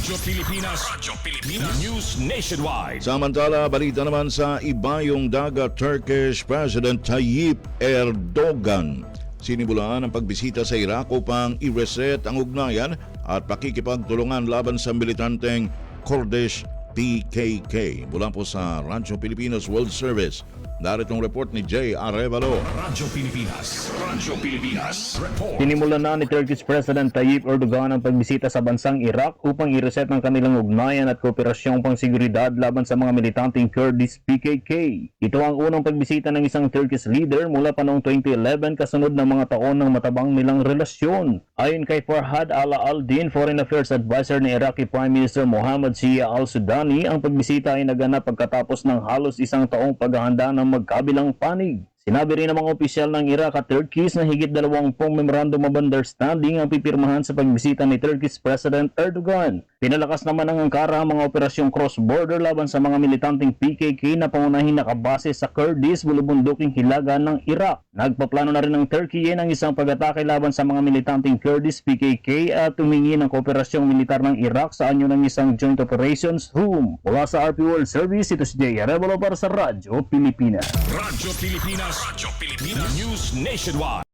Radyo Pilipinas. Radyo Pilipinas. News Nationwide. Samantala, balita naman sa ibayong dagat Turkish President Tayyip Erdogan. Sinimulan ang pagbisita sa Iraq upang i-reset ang ugnayan at pakikipagtulungan laban sa militanteng Kurdish PKK. Mula po sa Radyo Pilipinas World Service, naritong report ni Jay Arevalo. Radyo Pilipinas. Radyo Pilipinas. Report. Sinimulan na ni Turkish President Tayyip Erdogan ang pagbisita sa bansang Iraq upang i-reset ang kanilang ugnayan at kooperasyong pangseguridad laban sa mga militanteng Kurdish PKK. Ito ang unang pagbisita ng isang Turkish leader mula pa noong 2011 kasunod ng mga taon ng matabang nilang relasyon. Ayon kay Farhad Ala Al-Din, Foreign Affairs Advisor ni Iraqi Prime Minister Mohammad Shia al-Sudani, ang pagbisita ay naganap pagkatapos ng halos isang taong paghahanda ng magkabilang panig. Sinabi rin ng mga opisyal ng Iraq at Turkey na higit dalawampung memorandum of understanding ang pipirmahan sa pagbisita ni Turkish President Erdogan. Pinalakas naman ng Ankara ang mga operasyong cross-border laban sa mga militanteng PKK na pangunahin nakabase sa Kurdish bulubunduking hilaga ng Iraq. Nagpaplano na rin ng Turkey ng isang pag-atake laban sa mga militanteng Kurdish PKK at tumingi ng kooperasyong militar ng Iraq sa anyo ng isang joint operations room. Mula sa RP World Service, ito si Jay Arevalo para sa Radyo Pilipinas. Radyo Pilipinas. Radyo Pilipinas. News Nationwide.